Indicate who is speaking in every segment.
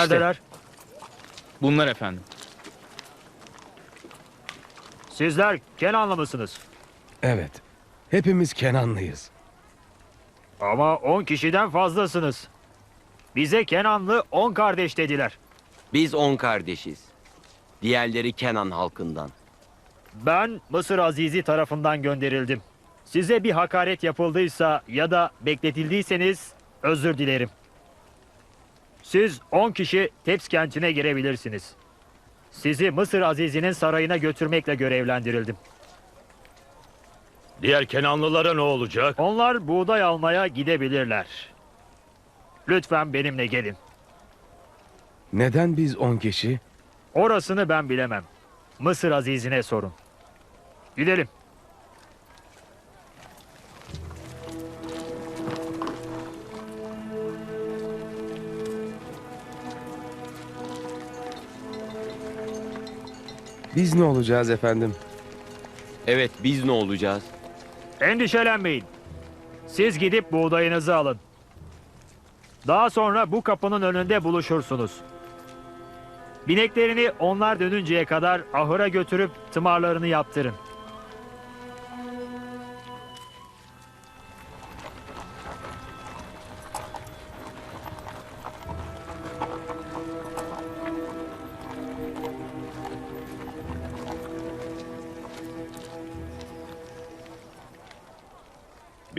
Speaker 1: Neredeler?
Speaker 2: Bunlar efendim.
Speaker 1: Sizler Kenanlı mısınız?
Speaker 3: Evet. Hepimiz Kenanlıyız.
Speaker 1: Ama 10 kişiden fazlasınız. Bize Kenanlı 10 kardeş dediler.
Speaker 4: Biz on kardeşiz. Diğerleri Kenan halkından.
Speaker 1: Ben Mısır Azizi tarafından gönderildim. Size bir hakaret yapıldıysa ya da bekletildiyseniz özür dilerim. Siz 10 kişi Teps kentine girebilirsiniz. Sizi Mısır Azizi'nin sarayına götürmekle görevlendirildim.
Speaker 5: Diğer Kenanlılara ne olacak?
Speaker 1: Onlar buğday almaya gidebilirler. Lütfen benimle gelin.
Speaker 3: Neden biz 10 kişi?
Speaker 1: Orasını ben bilemem. Mısır Azizi'ne sorun. Gidelim.
Speaker 3: Biz ne olacağız efendim?
Speaker 4: Evet biz ne olacağız?
Speaker 1: Endişelenmeyin. Siz gidip buğdayınızı alın. Daha sonra bu kapının önünde buluşursunuz. Bineklerini onlar dönünceye kadar ahıra götürüp tımarlarını yaptırın.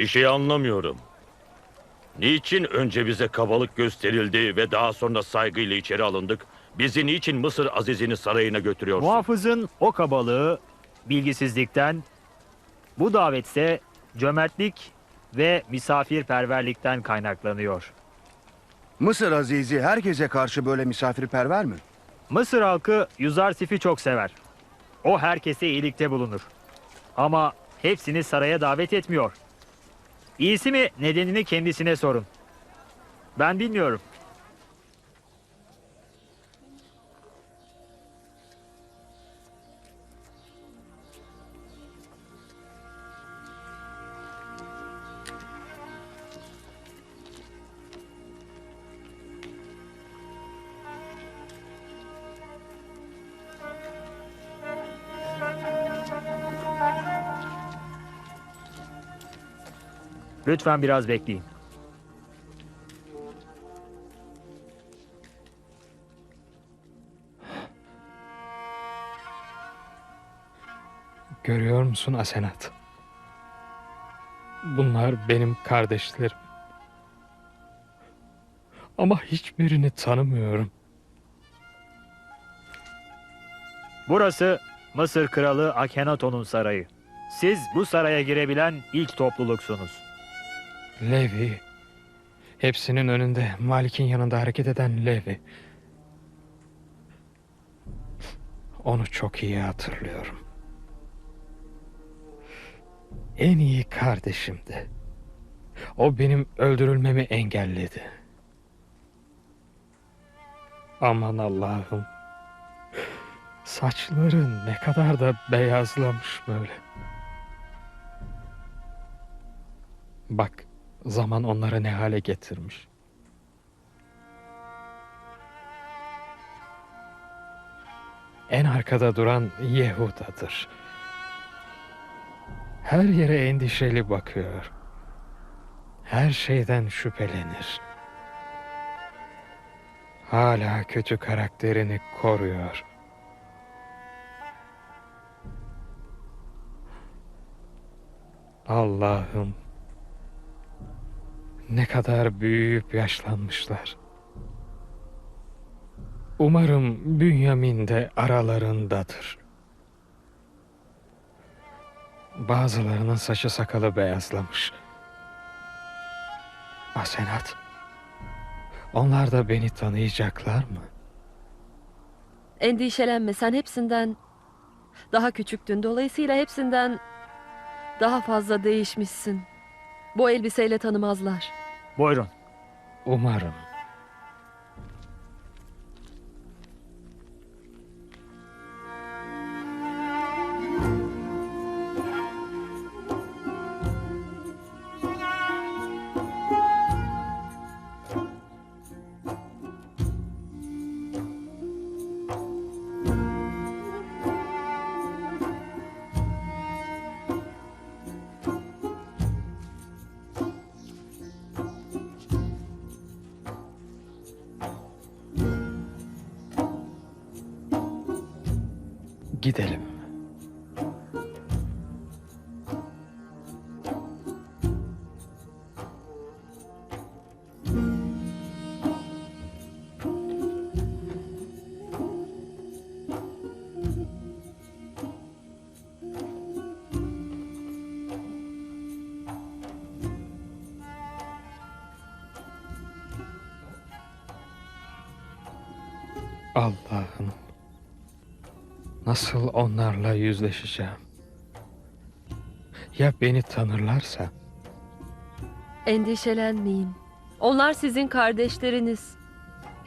Speaker 5: Bir şey anlamıyorum. Niçin önce bize kabalık gösterildi ve daha sonra saygıyla içeri alındık? Bizi niçin Mısır Azizi'nin sarayına götürüyorsun?
Speaker 1: Muhafızın o kabalığı bilgisizlikten, bu davetse cömertlik ve misafirperverlikten kaynaklanıyor.
Speaker 6: Mısır Azizi herkese karşı böyle misafirperver mi?
Speaker 1: Mısır halkı Yuzarsif'i çok sever. O herkese iyilikte bulunur. Ama hepsini saraya davet etmiyor. İyisi mi nedenini kendisine sorun. Ben bilmiyorum. Lütfen biraz bekleyin.
Speaker 7: Görüyor musun Asenat? Bunlar benim kardeşlerim. Ama hiçbirini tanımıyorum.
Speaker 1: Burası Mısır Kralı Akhenaton'un sarayı. Siz bu saraya girebilen ilk topluluksunuz.
Speaker 7: Levi. Hepsinin önünde Malik'in yanında hareket eden Levi. Onu çok iyi hatırlıyorum. En iyi kardeşimdi. O benim öldürülmemi engelledi. Aman Allah'ım. Saçları ne kadar da beyazlamış böyle. Bak, zaman onları ne hale getirmiş. En arkada duran Yehuda'dır. Her yere endişeli bakıyor. Her şeyden şüphelenir. Hala kötü karakterini koruyor. Allah'ım ne kadar büyüyüp yaşlanmışlar. Umarım Bünyamin de aralarındadır. Bazılarının saçı sakalı beyazlamış. Asenat, onlar da beni tanıyacaklar mı?
Speaker 8: Endişelenme sen hepsinden daha küçüktün. Dolayısıyla hepsinden daha fazla değişmişsin. Bu elbiseyle tanımazlar.
Speaker 1: Buyurun.
Speaker 7: Umarım. Allah'ım. Nasıl onlarla yüzleşeceğim? Ya beni tanırlarsa?
Speaker 8: Endişelenmeyin. Onlar sizin kardeşleriniz.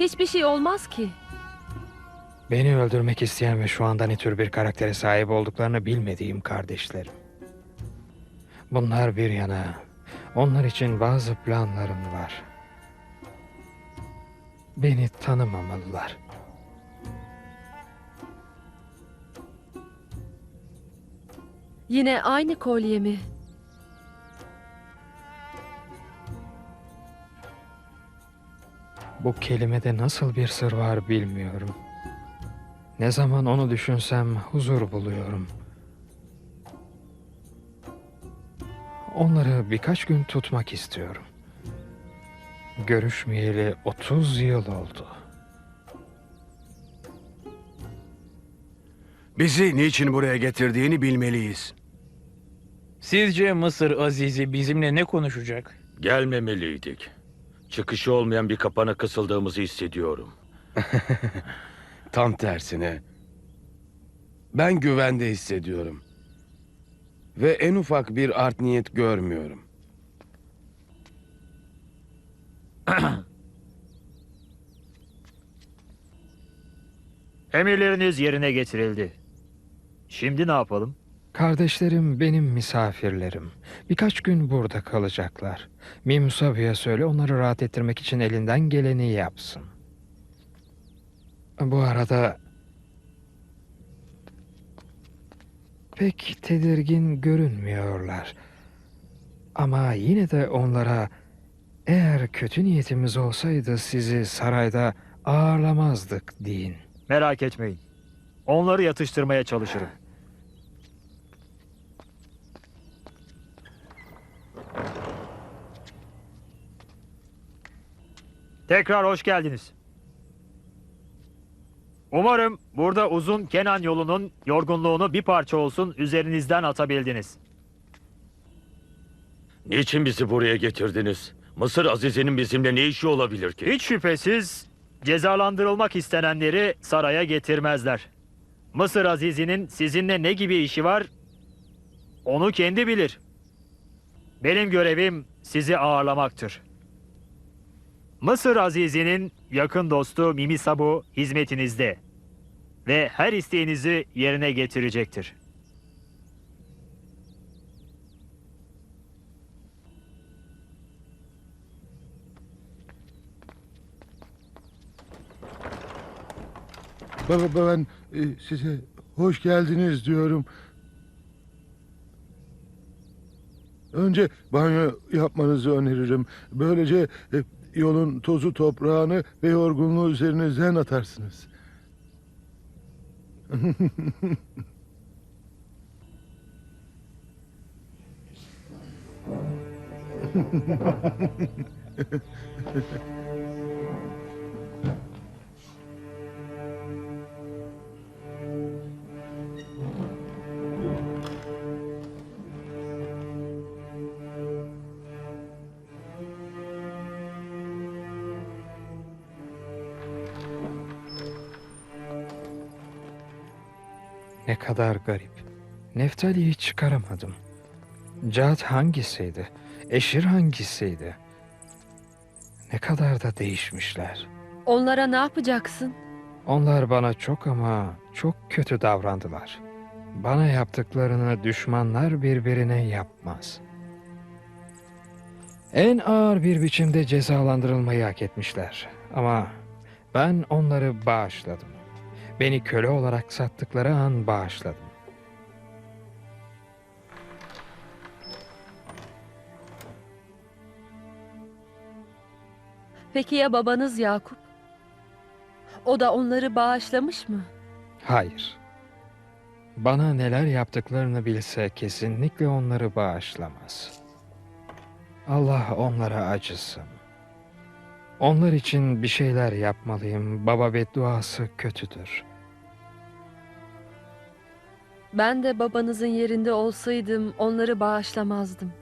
Speaker 8: Hiçbir şey olmaz ki.
Speaker 7: Beni öldürmek isteyen ve şu anda ne tür bir karaktere sahip olduklarını bilmediğim kardeşlerim. Bunlar bir yana, onlar için bazı planlarım var. Beni tanımamalılar.
Speaker 8: Yine aynı kolye mi?
Speaker 7: Bu kelimede nasıl bir sır var bilmiyorum. Ne zaman onu düşünsem huzur buluyorum. Onları birkaç gün tutmak istiyorum. Görüşmeyeli 30 yıl oldu.
Speaker 6: Bizi niçin buraya getirdiğini bilmeliyiz.
Speaker 2: Sizce Mısır Azizi bizimle ne konuşacak?
Speaker 5: Gelmemeliydik. Çıkışı olmayan bir kapana kısıldığımızı hissediyorum.
Speaker 3: Tam tersine. Ben güvende hissediyorum. Ve en ufak bir art niyet görmüyorum.
Speaker 1: Emirleriniz yerine getirildi. Şimdi ne yapalım?
Speaker 7: Kardeşlerim benim misafirlerim. Birkaç gün burada kalacaklar. Mimsabi'ye söyle onları rahat ettirmek için elinden geleni yapsın. Bu arada... Pek tedirgin görünmüyorlar. Ama yine de onlara eğer kötü niyetimiz olsaydı sizi sarayda ağırlamazdık deyin.
Speaker 1: Merak etmeyin. Onları yatıştırmaya çalışırım. Tekrar hoş geldiniz. Umarım burada uzun Kenan yolunun yorgunluğunu bir parça olsun üzerinizden atabildiniz.
Speaker 5: Niçin bizi buraya getirdiniz? Mısır Azizi'nin bizimle ne işi olabilir ki?
Speaker 1: Hiç şüphesiz cezalandırılmak istenenleri saraya getirmezler. Mısır Azizi'nin sizinle ne gibi işi var? Onu kendi bilir. Benim görevim sizi ağırlamaktır. Mısır Azizi'nin yakın dostu Mimi Sabu hizmetinizde ve her isteğinizi yerine getirecektir.
Speaker 9: Ben e, size hoş geldiniz diyorum. Önce banyo yapmanızı öneririm. Böylece e, yolun tozu toprağını ve yorgunluğu üzerinizden atarsınız.
Speaker 7: Neftali'yi çıkaramadım. Cad hangisiydi? Eşir hangisiydi? Ne kadar da değişmişler.
Speaker 8: Onlara ne yapacaksın?
Speaker 7: Onlar bana çok ama çok kötü davrandılar. Bana yaptıklarını düşmanlar birbirine yapmaz. En ağır bir biçimde cezalandırılmayı hak etmişler. Ama ben onları bağışladım. Beni köle olarak sattıkları an bağışladım.
Speaker 8: Peki ya babanız Yakup? O da onları bağışlamış mı?
Speaker 7: Hayır. Bana neler yaptıklarını bilse kesinlikle onları bağışlamaz. Allah onlara acısın. Onlar için bir şeyler yapmalıyım. Baba bedduası kötüdür.
Speaker 8: Ben de babanızın yerinde olsaydım onları bağışlamazdım.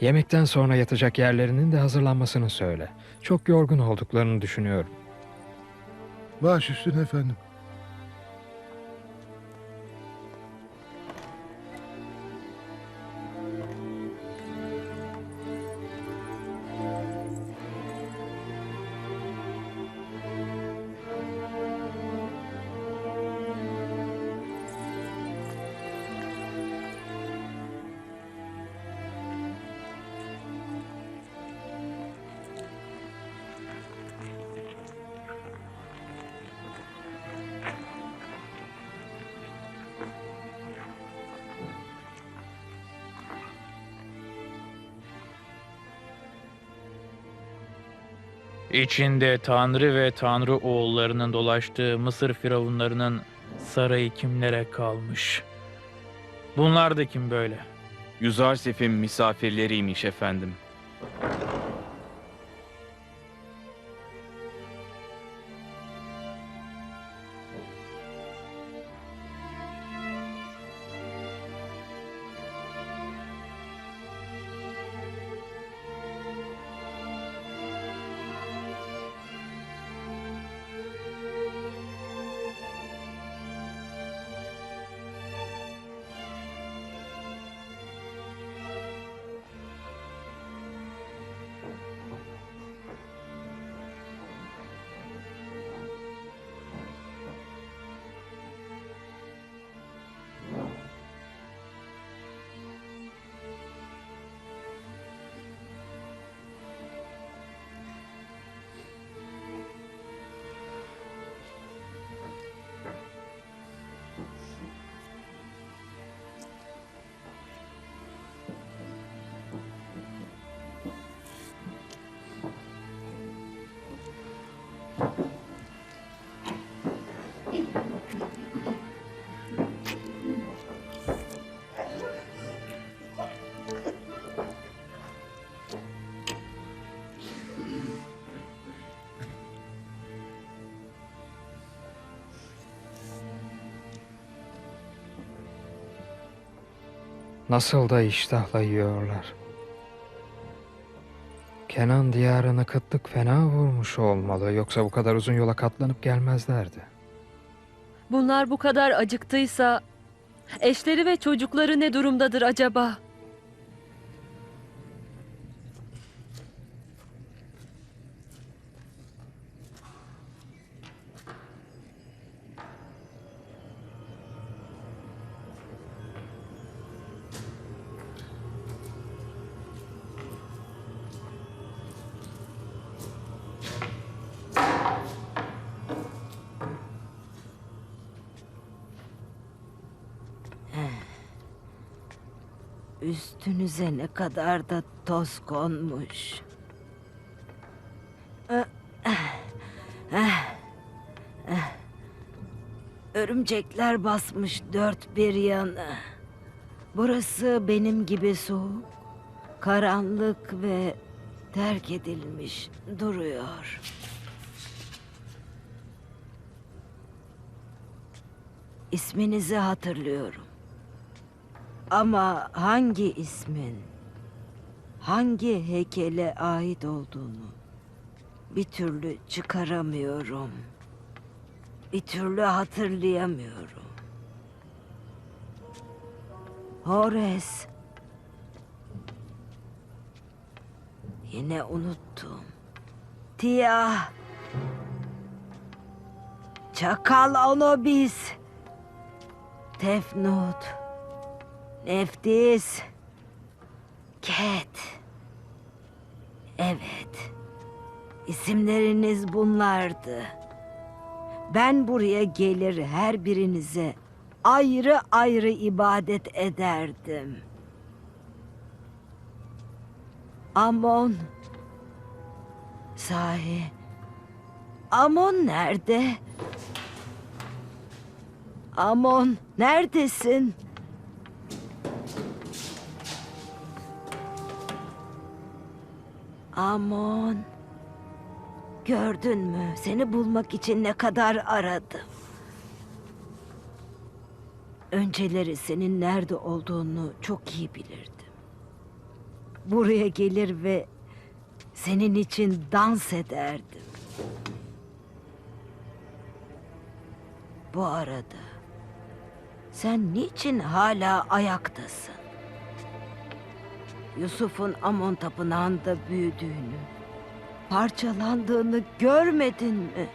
Speaker 7: Yemekten sonra yatacak yerlerinin de hazırlanmasını söyle. Çok yorgun olduklarını düşünüyorum.
Speaker 9: Baş üstüne efendim.
Speaker 2: İçinde Tanrı ve Tanrı oğullarının dolaştığı Mısır firavunlarının sarayı kimlere kalmış? Bunlar da kim böyle?
Speaker 10: Yüzarsif'in misafirleriymiş efendim.
Speaker 7: Nasıl da iştahla yiyorlar. Kenan diyarını kıtlık fena vurmuş olmalı. Yoksa bu kadar uzun yola katlanıp gelmezlerdi.
Speaker 8: Bunlar bu kadar acıktıysa eşleri ve çocukları ne durumdadır acaba?
Speaker 11: Üstünüze ne kadar da toz konmuş. Ah, ah, ah. Örümcekler basmış dört bir yanı. Burası benim gibi soğuk, karanlık ve terk edilmiş duruyor. İsminizi hatırlıyorum. Ama hangi ismin, hangi heykele ait olduğunu bir türlü çıkaramıyorum. Bir türlü hatırlayamıyorum. Hores. Yine unuttum. Tia. Çakal Anubis. Tefnut. Neftis. Ket. Evet. İsimleriniz bunlardı. Ben buraya gelir her birinize ayrı ayrı ibadet ederdim. Amon. Sahi Amon nerede? Amon neredesin? Amon. Gördün mü? Seni bulmak için ne kadar aradım. Önceleri senin nerede olduğunu çok iyi bilirdim. Buraya gelir ve senin için dans ederdim. Bu arada sen niçin hala ayaktasın? Yusuf'un Amon tapınağında büyüdüğünü, parçalandığını görmedin mi?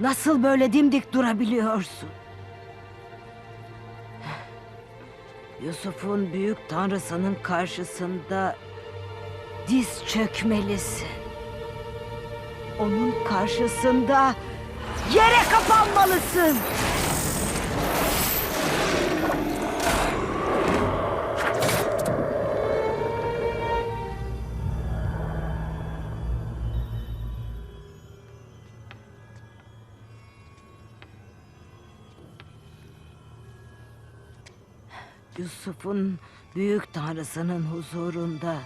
Speaker 11: Nasıl böyle dimdik durabiliyorsun? Yusuf'un büyük tanrısının karşısında diz çökmelisin. Onun karşısında yere kapanmalısın. Yusuf'un büyük tanrısının huzurunda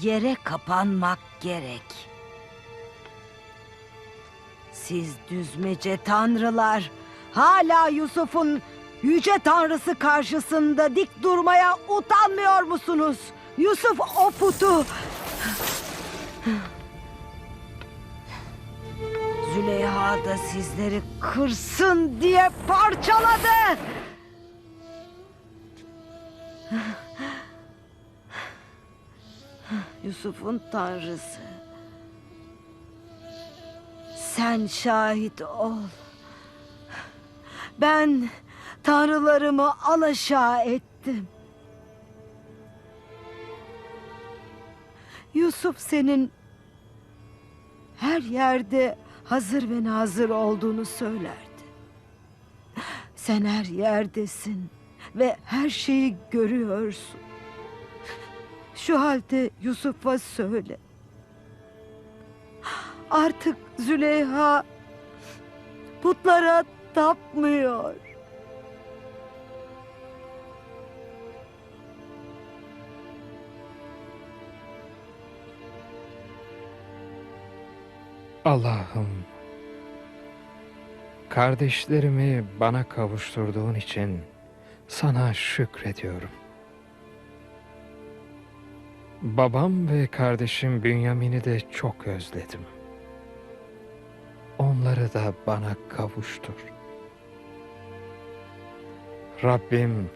Speaker 11: yere kapanmak gerek. Siz düzmece tanrılar hala Yusuf'un yüce tanrısı karşısında dik durmaya utanmıyor musunuz? Yusuf o putu Züleyha da sizleri kırsın diye parçaladı. Yusuf'un tanrısı. Sen şahit ol. Ben tanrılarımı alaşağı ettim. Yusuf senin her yerde hazır ve nazır olduğunu söylerdi. Sen her yerdesin ve her şeyi görüyorsun. Şu halde Yusuf'a söyle. Artık Züleyha putlara tapmıyor.
Speaker 7: Allah'ım, kardeşlerimi bana kavuşturduğun için sana şükrediyorum. Babam ve kardeşim Bünyamin'i de çok özledim. Onları da bana kavuştur. Rabbim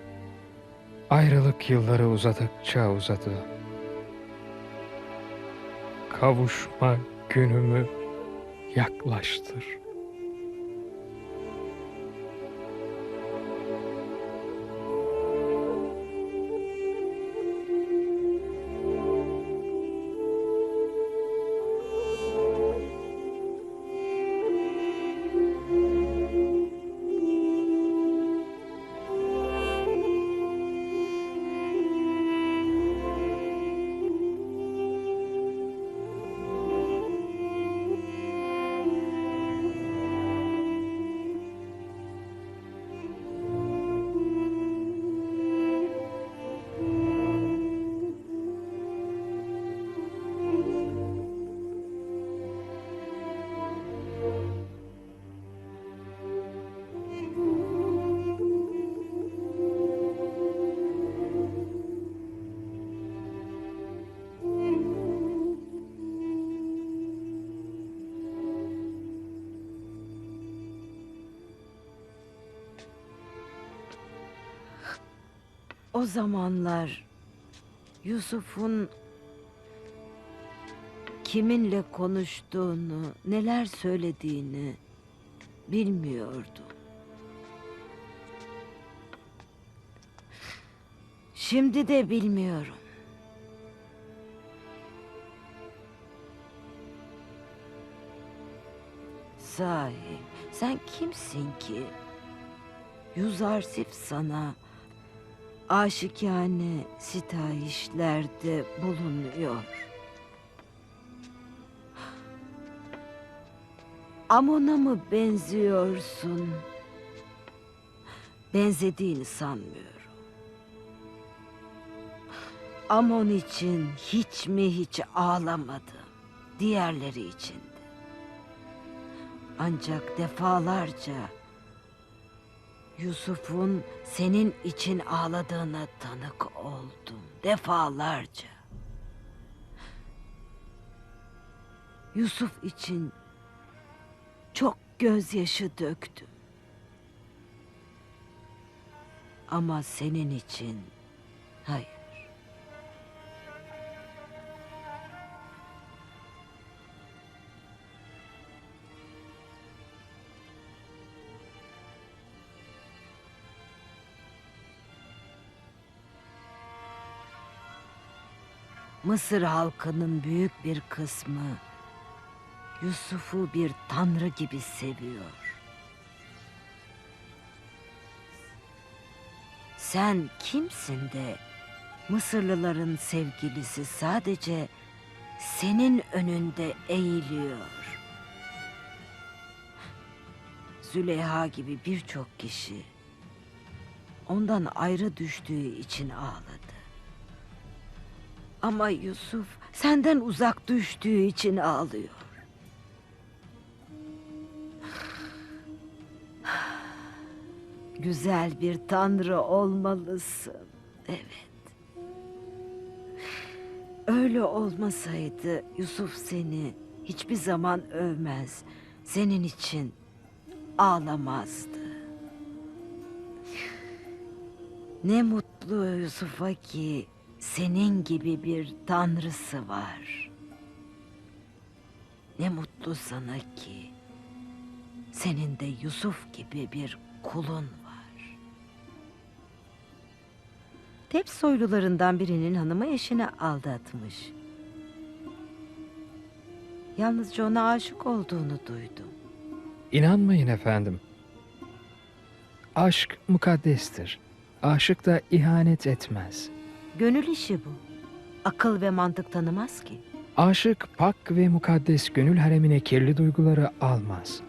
Speaker 7: ayrılık yılları uzadıkça uzadı. Kavuşma günümü yaklaştır.
Speaker 11: O zamanlar Yusuf'un kiminle konuştuğunu, neler söylediğini bilmiyordu. Şimdi de bilmiyorum. Sahi sen kimsin ki? Yuzarsif sana aşikane sitayişlerde bulunuyor. Amon'a mı benziyorsun? Benzediğini sanmıyorum. Amon için hiç mi hiç ağlamadım. Diğerleri için de. Ancak defalarca Yusuf'un senin için ağladığına tanık oldum. Defalarca. Yusuf için çok gözyaşı döktüm. Ama senin için hayır. Mısır halkının büyük bir kısmı Yusuf'u bir tanrı gibi seviyor. Sen kimsin de Mısırlıların sevgilisi sadece senin önünde eğiliyor. Züleyha gibi birçok kişi ondan ayrı düştüğü için ağladı. Ama Yusuf senden uzak düştüğü için ağlıyor. Güzel bir tanrı olmalısın. Evet. Öyle olmasaydı Yusuf seni hiçbir zaman övmez. Senin için ağlamazdı. Ne mutlu Yusuf'a ki senin gibi bir tanrısı var. Ne mutlu sana ki senin de Yusuf gibi bir kulun var. Tep soylularından birinin hanımı eşini aldatmış. Yalnızca ona aşık olduğunu duydum.
Speaker 7: İnanmayın efendim. Aşk mukaddestir. Aşık da ihanet etmez.
Speaker 11: Gönül işi bu. Akıl ve mantık tanımaz ki.
Speaker 7: Aşık pak ve mukaddes gönül haremine kirli duyguları almaz.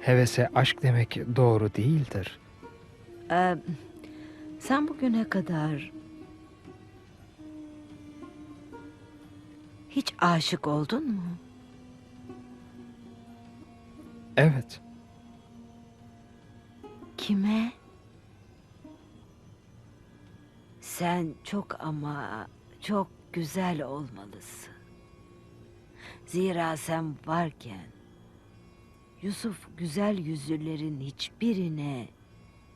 Speaker 7: Hevese aşk demek doğru değildir.
Speaker 11: Ee, sen bugüne kadar hiç aşık oldun mu?
Speaker 7: Evet,
Speaker 11: Kime? Sen çok ama çok güzel olmalısın. Zira sen varken Yusuf güzel yüzlülerin hiçbirine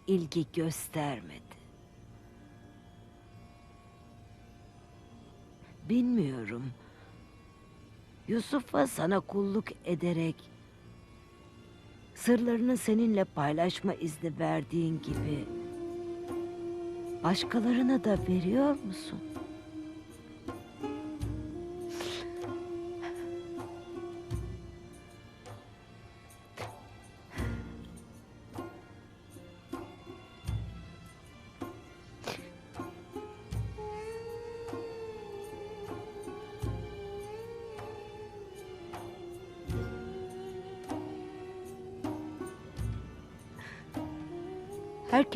Speaker 11: ilgi göstermedi. Bilmiyorum. Yusuf'a sana kulluk ederek sırlarını seninle paylaşma izni verdiğin gibi başkalarına da veriyor musun?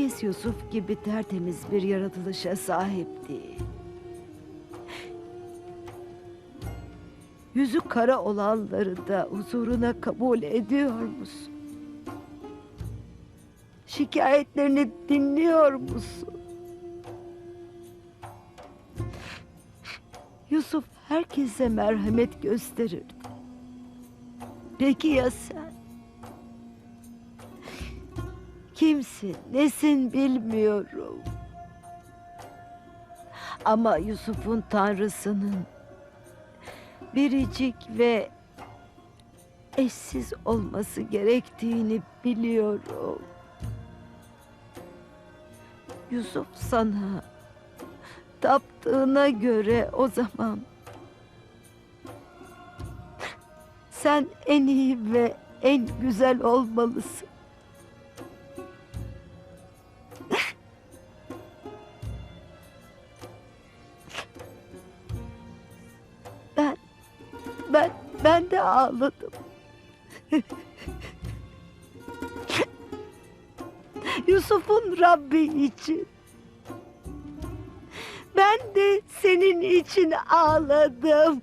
Speaker 11: Herkes Yusuf gibi tertemiz bir yaratılışa sahip değil. Yüzü kara olanları da huzuruna kabul ediyor musun? Şikayetlerini dinliyor musun? Yusuf herkese merhamet gösterirdi. Peki ya sen? Kimsin, nesin bilmiyorum. Ama Yusuf'un tanrısının biricik ve eşsiz olması gerektiğini biliyorum. Yusuf sana taptığına göre o zaman sen en iyi ve en güzel olmalısın. Ben, ben de ağladım. Yusuf'un Rabbi için. Ben de senin için ağladım.